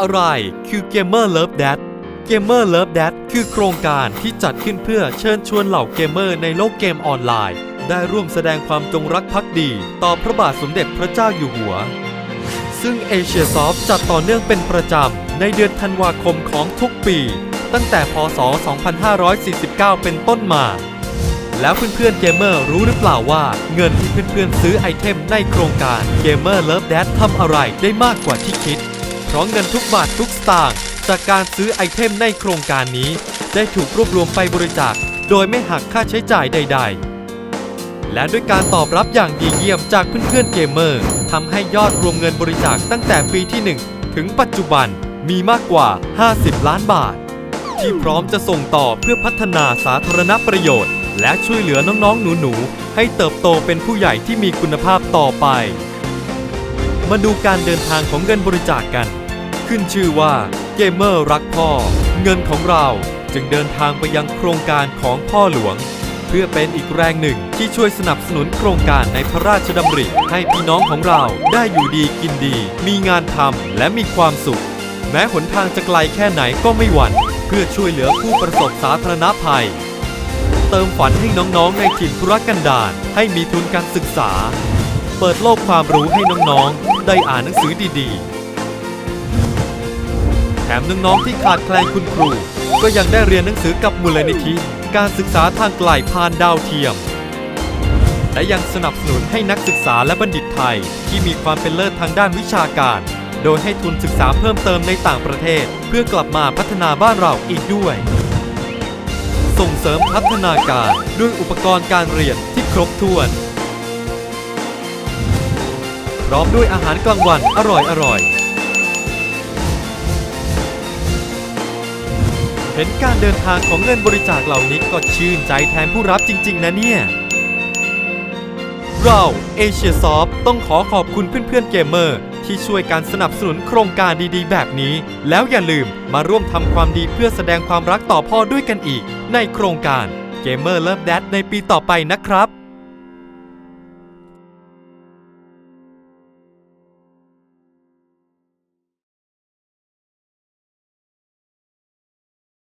อะไร คือ Gamer Love Dad Gamer Love Dad คือโครงการที่จัดขึ้นเพื่อเชิญชวนเหล่าเกมเมอร์ในโลกเกมออนไลน์ ได้ร่วมแสดงความจงรักภักดี ต่อพระบาทสมเด็จพระเจ้าอยู่หัว ซึ่งเอเชียซอฟจัดต่อเนื่องเป็นประจำ ในเดือนธันวาคมของทุกปี ตั้งแต่พศ 2549 เป็นต้นมา แล้วเพื่อนๆเกมเมอร์รู้หรือเปล่าว่า เงินที่เพื่อนๆซื้อไอเทมในโครงการ Gamer Love Dad ทำอะไรได้มากกว่าที่คิด เพราะเงินทุกบาททุกสตางค์จากการซื้อไอเทมในโครงการนี้ ได้ถูกรวบรวมไปบริจาค โดยไม่หักค่าใช้จ่ายใด ๆ และด้วยการตอบรับอย่างดีเยี่ยมจากเพื่อนๆเกมเมอร์ทำให้ยอดรวมเงินบริจาคตั้งแต่ปีที่ 1 ถึงปัจจุบันมีมากกว่า 50 ล้านบาท ที่พร้อมจะส่งต่อเพื่อพัฒนาสาธารณประโยชน์ และช่วยเหลือน้องๆ หนูๆ ให้เติบโตเป็นผู้ใหญ่ที่มีคุณภาพต่อไป มาดูการเดินทางของเงินบริจาคกัน ขึ้นชื่อว่าเกมเมอร์รักพ่อ เงินของเราจึงเดินทางไปยังโครงการของพ่อหลวง เพื่อเป็นอีกแรงหนึ่งที่ช่วยสนับสนุนโครงการในพระราชดำริ ให้พี่น้องของเราได้อยู่ดีกินดี มีงานทำและมีความสุข แม้หนทางจะไกลแค่ไหนก็ไม่หวั่นเพื่อช่วยเหลือผู้ประสบสาธารณภัย เติมฝันให้น้องๆในถิ่นธุรกันดารให้มีทุนการศึกษา เปิดโลกความรู้ให้น้องๆ ได้อ่านหนังสือดีๆ ถมน้องๆที่ขาดแคลนคุณครู ก็ยังได้เรียนหนังสือกับมูลนิธิ การศึกษาทางไกลผ่านดาวเทียม และยังสนับสนุนให้นักศึกษาและบัณฑิตไทย ที่มีความเป็นเลิศทางด้านวิชาการ โดยให้ทุนศึกษาเพิ่มเติมในต่างประเทศ เพื่อกลับมาพัฒนาบ้านเราอีกด้วย ส่งเสริมพัฒนาการด้วยอุปกรณ์การเรียนที่ครบถ้วนพร้อมด้วยอาหารกลางวันอร่อยอร่อย เห็นการเดินทางของเงินบริจาคเหล่านี้ก็ชื่นใจแทนผู้รับจริง ๆ นะเนี่ย เราเอเชียซอฟต้องขอขอบคุณเพื่อนๆเกมเมอร์ ที่ช่วยการสนับสนุนโครงการดีๆ แบบนี้ แล้วอย่าลืมมาร่วมทำความดีเพื่อแสดงความรักต่อพ่อด้วยกันอีก ในโครงการ Gamer Love Dad ในปีต่อไปนะครับ